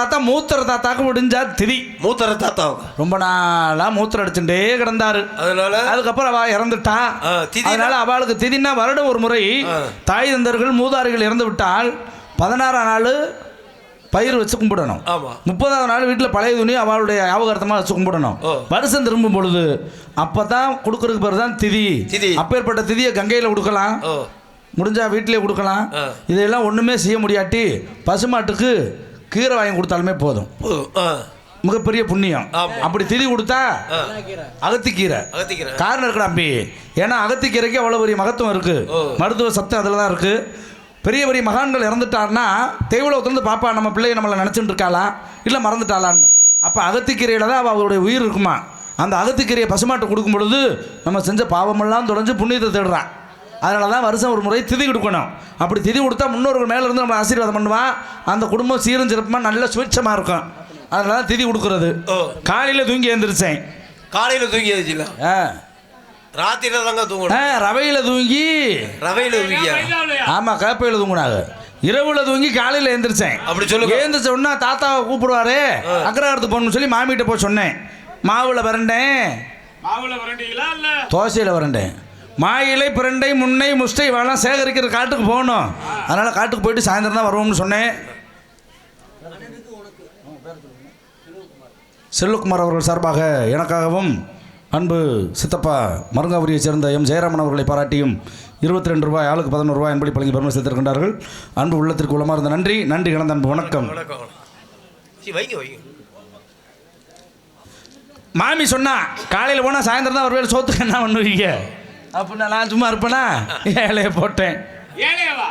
தாத்தா மூத்தர தாத்தாக்கு முடிஞ்சா திதி. மூத்தர தாத்தாவுங்க ரொம்ப நாளா மூத்திரம் அடிச்சுட்டே கிடந்தாரு. அதனால? அதுக்கப்புறம் அவ இறந்துட்டா. அதனால அவளுக்கு திதினா வருடம் ஒரு முறை. தாய் தந்தர்கள் மூதாரிகள் இறந்து விட்டால் பதினாறாம் நாள் பயிர் வச்சு கும்பிடணும். முப்பதாவது நாள் வீட்டில் பழைய துணி அவளுடைய ஞாபகார்த்தமாக வச்சு கும்பிடணும். வருஷம் திரும்பும் பொழுது அப்போ தான் கொடுக்கறதுக்கு பேர் தான் திதி. அப்பேற்பட்ட திதியை கங்கையில் கொடுக்கலாம் ஓ. முடிஞ்சா வீட்டிலே கொடுக்கலாம் ஆ. இதெல்லாம் ஒன்றுமே செய்ய முடியாட்டி பசுமாட்டுக்கு கீரை வாங்கி கொடுத்தாலுமே போதும். மிகப்பெரிய புண்ணியம். அப்படி திதி கொடுத்தா அகத்திக்கீரை. காரணம் இருக்கா அம்பி ஏன்னா அகத்திக்கீரைக்கு அவ்வளோ பெரிய மகத்துவம் இருக்கு. மருத்துவ சத்து அதில் தான் இருக்கு. பெரிய பெரிய மகான்கள் இறந்துட்டாருன்னா தெய்வலோகத்துலேருந்து பாப்பா நம்ம பிள்ளைய நம்மளை நினச்சிட்டு இருக்காளா? இல்லை மறந்துட்டாளான்னு. அப்போ அகத்திக்கீரையில் தான் அவ அவளுடைய உயிர் இருக்குமா? அந்த அகத்திக்கீரையை பசுமாட்டு கொடுக்கும் பொழுது நம்ம செஞ்ச பாவமெல்லாம் தொடஞ்சு புண்ணியத்தை தேடுறான் அதனால தான் வருஷம் ஒரு முறை திதி கொடுக்கணும். அப்படி திதி கொடுத்தா முன்னோர்கள் மேலே இருந்து நம்ம ஆசீர்வாதம் பண்ணுவான் அந்த குடும்பம் சீரும் சிறப்புமாக நல்ல சுவிட்சமாக இருக்கும். அதனால தான் திதி கொடுக்கறது. காலையில் தூங்கி எழுந்திரிச்சேன் காலையில தூங்கி எழுச்சில ஆ. ராத்திரில தாங்க தூங்கணும். ஆ ரவையில் தூங்கி. ரவையில தூங்கியா? ஆமாம் கேப்பையில் தூங்குனாங்க. இரவுல தூங்கி காலையில் எழுந்திரிச்சேன் அப்படி சொல்லுங்க. எழுந்திரிச்ச உடனே தாத்தாவை கூப்பிடுவாரு. அக்கராரத்துக்கு போகணும்னு சொல்லி மாமிகிட்ட போய் சொன்னேன். மாவுல வரண்டேன் மாவுல வரண்டீங்களா இல்ல? தோசையில் வரண்டேன் மாயிலை பிரண்டை முன்னை முஷ்டை இவெல்லாம் சேகரிக்கிற காட்டுக்கு போகணும். அதனால் காட்டுக்கு போயிட்டு சாயந்தரம் தான் வருவோம்னு சொன்னேன். செல்வகுமார் அவர்கள் சார்பாக எனக்காகவும் அன்பு சித்தப்பா மருங்காபுரியைச் சேர்ந்த எம். ஜெயராமன் அவர்களை பாராட்டியும் இருபத்தி ரெண்டு ரூபாய் ஆளுக்கு பதினோரு ரூபாய் என்படி பழங்கி பெருமை சேர்த்திருக்கின்றார்கள் அன்பு உள்ளத்திற்கு உளமார்ந்த நன்றி. நன்றி கலந்த அன்பு வணக்கம். மாமி சொன்னா காலையில் போனால் சாயந்தரம் தான் ஒருவேளை சோத்துக்கு என்ன பண்ணுவீங்க? அப்படின்னா நான் சும்மா இருப்பேனா? ஏழையை போட்டேன்.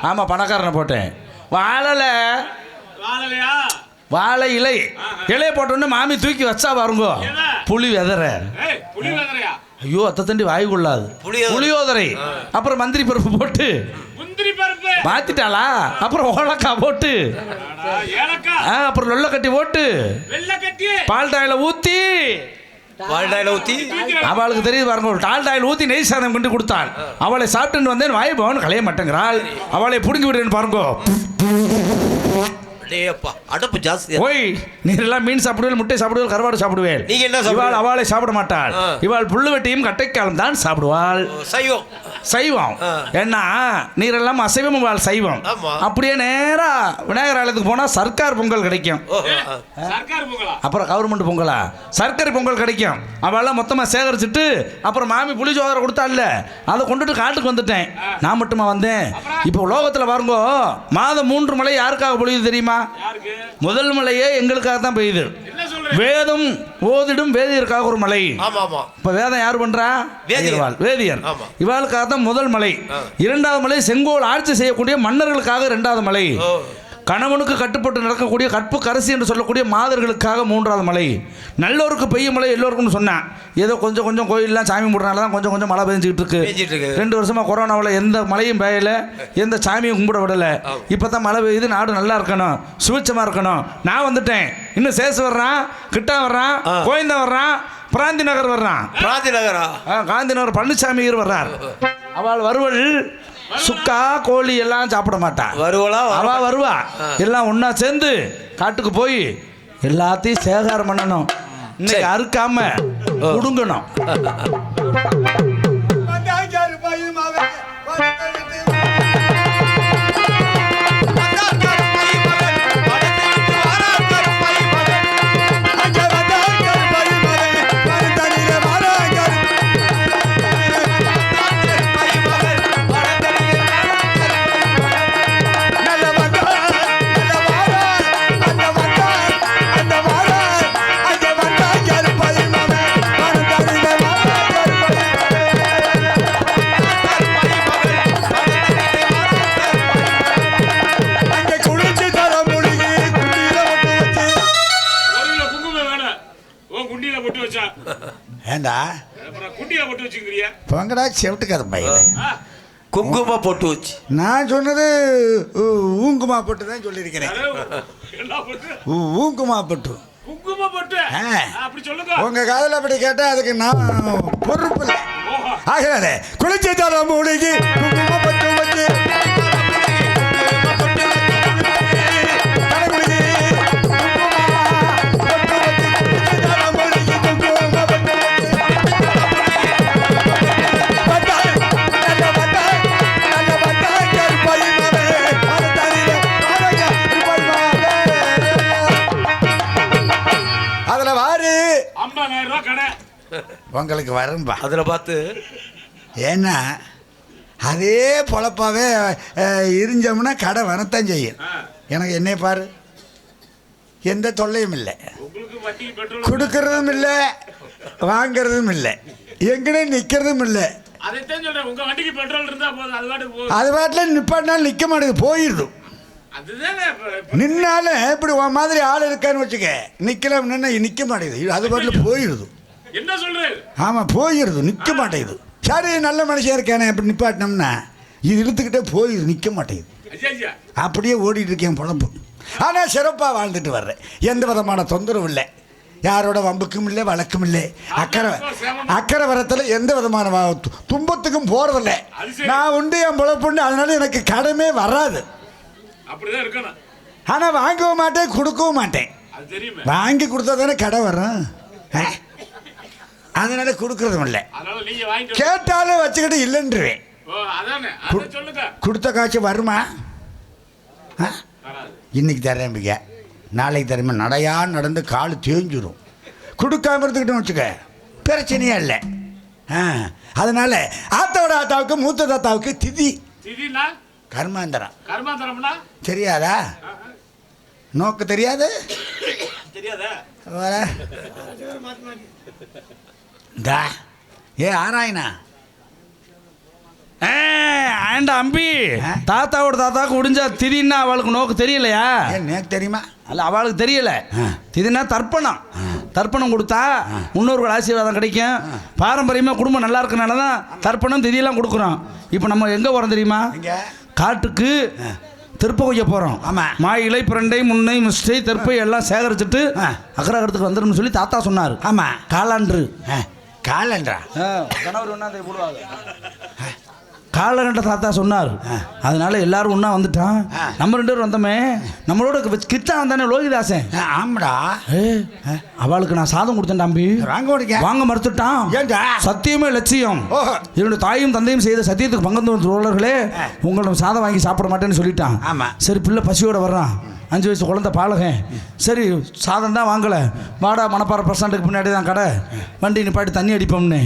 ஆமாம் பணக்காரனை போட்டேன். வாழலை வாழை இலை. இலையை போட்டோன்னே மாமி தூக்கி வச்சா பாருங்கோ? புளி வெதற. ஐயோ அத்தை தண்டி வாய் கொள்ளாது. புளியோதரை. அப்புறம் மந்திரி பருப்பு போட்டு. மாத்திட்டாளா? அப்புறம் ஓலக்காய் போட்டு. அப்புறம் லொல்ல கட்டி போட்டு. பால் டாயில ஊத்தி. வாழ்டாயில ஊத்தி அவளுக்கு தெரியுது பாருங்க ஒரு டால் டாயில் ஊத்தி நெய் சாதம் கொண்டு கொடுத்தாள். அவளை சாப்பிட்டுன்னு வந்தேன் வாய் பவன் களைய மாட்டேங்கிறாள். அவளை பிடுங்கி விடுறேன்னு பாருங்க. டேப்பா அடப்பு ஜாஸ்தி ஓய் நீரெல்லாம் மீன் சாப்பிடுவேன் முட்டை சாப்பிடுவேன் கருவாடு சாப்பிடுவேன். நீங்க என்ன சாப்பிடுவீங்க? இவாள் அவளை சாப்பிட மாட்டாள். இவாள் புல்லு வெட்டியும் கட்டைக்காலம் தான் சாப்பிடுவாள். சைவம். சைவம். ஏன்னா நீரெல்லாம் அசைவம் இவாள் சைவம். ஆமா. அப்படியே நேரா விநாயகர் ஆலயத்துக்கு போனா சர்க்கார் பொங்கல் கிடைக்கும். அப்புறம் கவர்மெண்ட் பொங்கலா? சர்க்கரை பொங்கல் கிடைக்கும். அவெல்லாம் மொத்தமாக சேகரிச்சுட்டு அப்புறம் மாமி புளி சோதரை கொடுத்தால அதை கொண்டுட்டு காட்டுக்கு வந்துட்டேன். நான் மட்டுமா வந்தேன்? இப்போ லோகத்தில் பாருங்க மாதம் மூன்று மழை யாருக்காக பொழியுது தெரியுமா? முதல் மழையே எங்களுக்காக தான் பெய்யுது. வேதம் ஓதிடும் வேதியருக்காக ஒரு மலை. இப்போ வேதம் யார் பண்றா? வேதியர். ஆமா. இவாளுக்காக தான் முதல் மலை. இரண்டாவது மலை செங்கோல் ஆட்சி செய்யக்கூடிய மன்னர்களுக்காக இரண்டாவது மலை. கணவனுக்கு கட்டுப்பட்டு நடக்கக்கூடிய கற்பு கரசி என்று சொல்லக்கூடிய மாதர்களுக்காக மூன்றாவது மலை. நல்லோருக்கு பெய்யும் மழை எல்லோருக்கும்னு சொன்னேன் ஏதோ கொஞ்சம் கொஞ்சம் கோயிலெலாம் சாமி கும்பிட்றனால தான் கொஞ்சம் கொஞ்சம் மழை பெஞ்சிக்கிட்டு இருக்கு. ரெண்டு வருஷமா கொரோனாவில் எந்த மழையும் பெய்யல எந்த சாமியும் கும்பிட விடலை. இப்போ தான் மழை பெய்யுது நாடு நல்லா இருக்கணும் சுபிச்சமாக இருக்கணும். நான் வந்துட்டேன். இன்னும் சேசு வர்றான் கிட்டா வர்றான். கோயந்தா வர்றான் பிராந்தி நகர் வர்றான். பிராந்தி நகரா? காந்தி நகர் பழனிசாமி வர்றார். அவள் வருவள் சுக்கா கோழி எல்லாம் சாப்பிட மாட்டான் வருவலா? அவ வருவா. எல்லாம் ஒண்ணா சேர்ந்து காட்டுக்கு போய் எல்லாத்தையும் சேகாரம் பண்ணணும். இன்னைக்கு. அறுக்காம குடுங்கணும் ஏண்டா? பங்கடா செவிட்டுக்கார பையன் குங்கும போட்டு வச்சு. நான் சொன்னது ஊங்குமா போட்டு தான் சொல்லியிருக்கிறேன். ஊங்குமா போட்டு. உங்க காதல அப்படி கேட்டா அதுக்கு நான் பொறுப்பு இல்லை. ஆகிறாரே குளிச்சு தர மூலிகை உங்களுக்கு வரும்பா அதில் பார்த்து ஏன்னா அதே பொழப்பாவே அஹ், இருந்தோம்னா கடை வரத்தான் செய்யும். எனக்கு என்னைய பாரு. எந்த தொல்லையும் இல்லை. உங்களுக்கு வட்டி பெட்ரோல் கொடுக்கறதும் இல்லை வாங்குறதும் இல்லை. எங்கனே நிற்கிறதும் இல்லை. அதைத்தான் சொல்றேன். உங்க வண்டிக்கு பெட்ரோல் இருந்தா போதும் அது பாட்டில் நிப்பாட்டினாலும் நிற்க மாட்டேங்குது போயிடுது. நின்னாலும் இப்படி உன் மாதிரி ஆள் இருக்கான்னு வச்சுக்க நிற்கலாம் நின்னா நிற்க மாட்டேங்குது அது பாட்டில் போயிடுது. என்ன சொல்றேன் ஆமாம் போயிடுது நிற்க மாட்டேங்குது. சரி நல்ல மனுஷன் இருக்கானே அப்படி நிப்பாட்டினோம்னா இது இழுத்துக்கிட்டே போயிடுது நிற்க மாட்டேங்குது. அப்படியே ஓடிட்டு இருக்கேன் பொழப்பு. ஆனால் சிறப்பாக வாழ்ந்துட்டு வர்றேன். எந்த விதமான தொந்தரவும் இல்லை. யாரோட வம்புக்கும் இல்லை வழக்கும் இல்லை. அக்கறை அக்கறை வரத்தில் எந்த விதமான துன்பத்துக்கும் போகிறதில்ல. நான் உண்டு என் பொழப்புண்டு அதனால எனக்கு கடமே வராது. ஆனால் வாங்கவும் மாட்டேன் கொடுக்கவும் மாட்டேன். வாங்கி கொடுத்தா தானே கடை வரும்? அதனால கொடுக்கறதும் இல்லை. கேட்டாலும் வச்சுக்கிட்டு இல்லைன்றுவேன். கொடுத்த காட்சி வருமா? இன்னைக்கு தரேம்பிக்க நாளைக்கு தரேன். நடையா நடந்து கால் தேஞ்சிரும். கொடுக்காம இருந்துக்கிட்டோம் வச்சுக்க. பிரச்சனையே இல்லை. ஆ. அதனால ஆத்தாவோட ஆத்தாவுக்கு மூத்த தாத்தாவுக்கு திதி. கர்மாந்தரம். கர்மாந்தரம்னா? தெரியாதா? நோக்கு தெரியாது? தெரியாதா? இந்தா. ஏ ஆராயணா ஏ, ஆண்டா அம்பி? தாத்தாவோட தாத்தாவுக்கு முடிஞ்சா திடீர்னா அவளுக்கு நோக்கு தெரியலையா? ஏன் நேக்கு தெரியுமா? அல்ல அவளுக்கு தெரியல. திடீர்னா தர்ப்பணம். தர்ப்பணம் கொடுத்தா முன்னோர்கள் ஆசீர்வாதம் கிடைக்கும். பாரம்பரியமாக குடும்பம் நல்லா இருக்கனால தான் தர்ப்பணம் திதியெல்லாம் கொடுக்குறோம். இப்போ நம்ம எங்கே போகிறோம் தெரியுமா? காட்டுக்கு திருப்ப கொய்ய போகிறோம் ஆமா. மா இலை பிரண்டை முன்னை மிஸ்டை திருப்பை எல்லாம் சேகரிச்சுட்டு ஆ. அக்கரகரத்துக்கு வந்துடும் சொல்லி தாத்தா சொன்னார். ஆமா. காலாண்டு ஆ, காலன்றா கணவர் ஒன்றா போடுவாங்க காலகண்ட தாத்தா சொன்னார். அதனால எல்லாரும் ஒன்றா வந்துட்டான். நம்ம ரெண்டு பேரும் வந்தோமே. நம்மளோட கிட்டா வந்தானே லோகிதாசன். ஆமாடா. அவளுக்கு நான் சாதம் கொடுத்தேன் தம்பி. வாங்க வாங்க மறுத்துட்டான். சத்தியமே லட்சியம். ஓஹோ என்னுடைய தாயும் தந்தையும் செய்த சத்தியத்துக்கு பங்கு தோழர்களே உங்களிடம் சாதம் வாங்கி சாப்பிட மாட்டேன்னு சொல்லிட்டான். சரி பிள்ளை பசியோட வர்றான். அஞ்சு வயசு குழந்தை பாலகன். சரி சாதம் தான் வாங்கலை. வாடா மணப்பாறை பஸ் ஸ்டாண்டுக்கு பின்னாடி தான் கடை. வண்டி நிப்பாட்டி தண்ணி அடிப்போம்னு.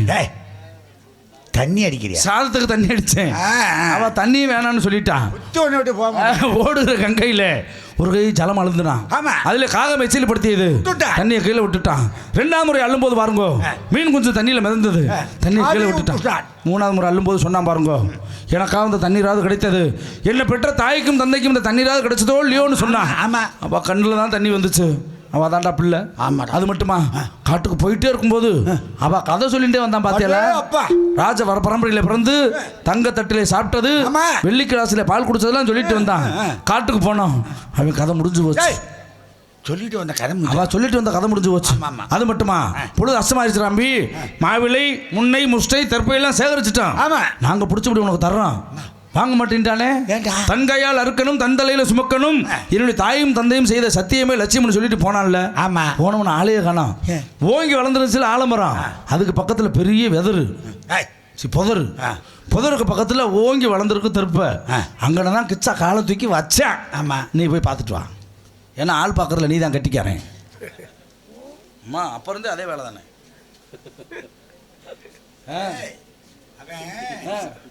தண்ணி அடிக்கிறியா? சாதத்துக்கு தண்ணி ஆ. அவ தண்ணி வேணாம்னு சொல்லிட்டான். ஓடுகிற கங்கையில ஒரு கை ஜலம் அழுந்துனான். அதுல காகம் எச்சில் படுத்தியது. தண்ணியை கீழே விட்டுட்டான். ரெண்டாம் முறை அள்ளும்போது பாருங்கோ மீன் குஞ்சு தண்ணியில மிதந்தது. தண்ணியை கீழே விட்டுட்டான். மூணாவது முறை அள்ளும்போது சொன்னான் பாருங்கோ எனக்காக இந்த தண்ணீராவது கிடைத்தது. என்னை பெற்ற தாய்க்கும் தந்தைக்கும் இந்த தண்ணீராவது கிடைச்சதோ இல்லையோன்னு சொன்னான். ஆமா. அவ கண்ணில் தான் தண்ணி வந்துச்சு. அவ தாண்டா பிள்ளை. ஆமாடா. அது மட்டுமா? காட்டுக்கு போயிட்டே இருக்கும்போது அவ கதை சொல்லிட்டே வந்தான் அப்பா. ராஜ வர பரம்பரையில பிறந்து தங்க தட்டிலே சாப்பிட்டது ஆமா. வெள்ளி கிளாஸ்ல பால் குடிச்சதெல்லாம் சொல்லிட்டு வந்தான். காட்டுக்கு போனோம் அவன் கதை முடிஞ்சு போச்சு. சொல்லிட்டு வந்த கதை முடிஞ்சு. அவ சொல்லிட்டு வந்த கதை முடிஞ்சு போச்சு. அது மட்டுமா? பொழுது அசமாயிருச்சு ராம்பி மாவிலை முன்னை முஷ்டை தெற்பையெல்லாம் சேகரிச்சுட்டான். ஆமா. நாங்க பிடிச்சபடி உனக்கு தர்றோம். வாங்க மாட்டேன்ட்டானே? ஏன்டா? தன் கையால் அறுக்கணும் தன் தலையில சுமக்கணும். என்னுடைய தாயும் தந்தையும் செய்த சத்தியமே லட்சியம்னு சொல்லிட்டு போனான்ல. ஆமா. போனவன ஆளையே காணோம். ஓங்கி வளர்ந்துருச்சுல ஆலமரம். அதுக்கு பக்கத்துல பெரிய வெதரு. புதரு. புதருக்கு பக்கத்துல ஓங்கி வளர்ந்துருக்கு திருப்ப. ஆ. அங்கன தான் கிச்சா காலை தூக்கி வச்சேன். ஆமா. நீ போய் பார்த்துட்டு வா. ஏன்னா ஆள் பார்க்கறதுல நீ தான் கட்டிக்காரன். அம்மா அப்போ இருந்தே அதே வேலை தானே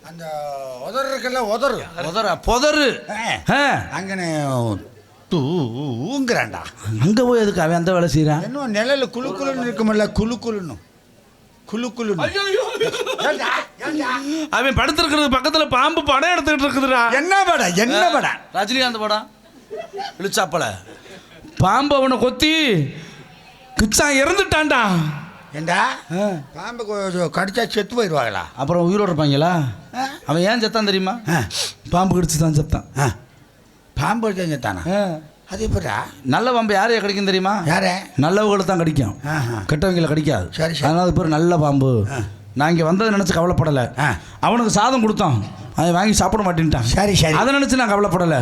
அந்த உதறு. இருக்குல்ல உதறு புதர புதரு ஆ. அங்கனே தூங்குறான்டா. அங்கே போய் எதுக்கு அவன் அந்த வேலை செய்கிறான் இன்னும் நிழல்ல குளு குளுன்னு இருக்குமில்ல குளு குளுன்னு ஏன்டா? ஏன்டா? அவன் படுத்திருக்கிறது பக்கத்துல பாம்பு படம் எடுத்துக்கிட்டு இருக்குதுடா. என்ன படம் என்ன படம்? ரஜினிகாந்த் படம். இழுச்சாப்பல பாம்பு அவனை கொத்தி கிச்சா இறந்துட்டான்டா. ஏண்டா? பாம்பு கடிச்சா செத்து போயிடுவாங்களா? அப்புறம் உயிரோட இருப்பாங்களா. அவன் ஏன் செத்தான் தெரியுமா. பாம்பு கடிச்சு தான் செத்தான். பாம்பு செஞ்சுத்தானா அது எப்படா நல்ல பாம்பு யாரையா கடிக்கும் தெரியுமா? யாரே? நல்லவங்களை தான் கடிக்கும். கெட்டவங்களை கடிக்காது. சரி. அதனால அது பேர் நல்ல பாம்பு. நான் இங்கே வந்ததை நினச்சி கவலைப்படலை. அவனுக்கு சாதம் கொடுத்தோம் அவன் வாங்கி சாப்பிட மாட்டேன்ட்டான் சரி, சரி. அதை நினச்சி நான் கவலைப்படலை.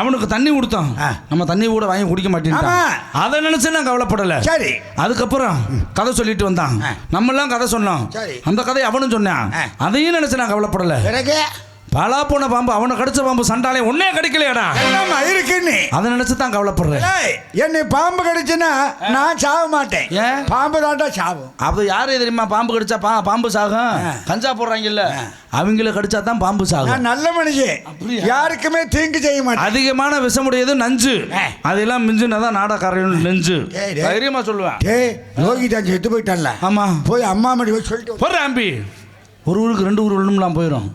அவனுக்கு தண்ணி கொடுத்தோம். நம்ம தண்ணி கூட வாங்கி குடிக்க மாட்டேன்ட்டான். அதை நினச்சி நான் கவலைப்படலை சரி அதுக்கப்புறம் கதை சொல்லிட்டு வந்தான். நம்மெல்லாம் கதை சொன்னோம் சரி. அந்த கதையை அவனும் சொன்னான். அதையும் நினச்சி நான் கவலைப்படலை பலா போன பாம்பு அவனை கடிச்ச பாம்பு சண்டாலே ஒன்னே கடிக்கலையாடா. என்னம்மா இருக்குன்னு அதை நினைச்சு தான் கவலைப்படுறேன். ஏய், என்னை பாம்பு கடிச்சுன்னா நான் சாக மாட்டேன். ஏன்? பாம்பு தாண்டா சாவும். அது யாரு தெரியுமா? பாம்பு கடிச்சா பா பாம்பு சாகும்? கஞ்சா போடுறாங்கல்ல. அவங்கள கடிச்சா தான் பாம்பு சாகும். நான் நல்ல மனுஷன். அப்படியா? யாருக்குமே தீங்கு செய்ய மாட்டேன். அதிகமான விஷமுடையது நஞ்சு. ஆ. அதெல்லாம் மிஞ்சுனதான் நாடகாரன் நெஞ்சு. டேய், டேய். தைரியமா சொல்லுவேன் டேய் யோகிதான் செத்து போயிட்டான்ல. ஆமா. போய் அம்மா மடி போய் சொல்லிட்டு வா. போடுற அம்பி ஒரு ஊருக்கு ரெண்டு ஊர் விழுணும்லாம் போயிடும்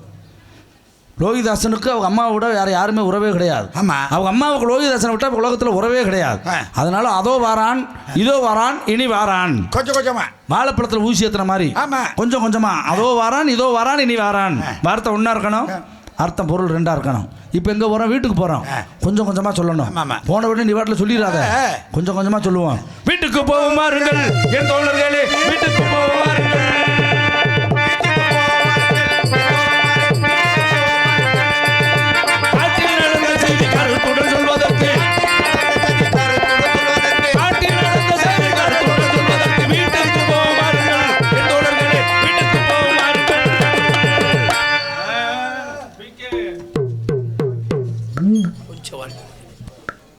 லோகிதாசனுக்கு அவங்க அம்மாவை விட வேற யாருமே உறவே கிடையாது. ஆமா. அவங்க அம்மாவுக்கு லோகிதாசனை விட்டா உலகத்தில் உறவே கிடையாது. அதனால அதோ வாரான் இதோ வாரான் இனி வாரான். கொஞ்சம் கொஞ்சமா. வாழைப்பழத்தில் ஊசி ஏத்துற மாதிரி. ஆமா. கொஞ்சம் கொஞ்சமா. அதோ வாரான் இதோ வாரான் இனி வாரான். வார்த்தை ஒன்றா இருக்கணும் அர்த்தம் பொருள் ரெண்டா இருக்கணும். இப்போ எங்க போறோம்? வீட்டுக்கு போறோம். கொஞ்சம் கொஞ்சமா சொல்லணும். போன விட நீ வாட்டில் சொல்லிடாத. ஆ. கொஞ்சம் கொஞ்சமா சொல்லுவோம். வீட்டுக்கு போகுமாறுங்கள் என் தோழர்களே வீட்டுக்கு போகுமாறுங்கள்.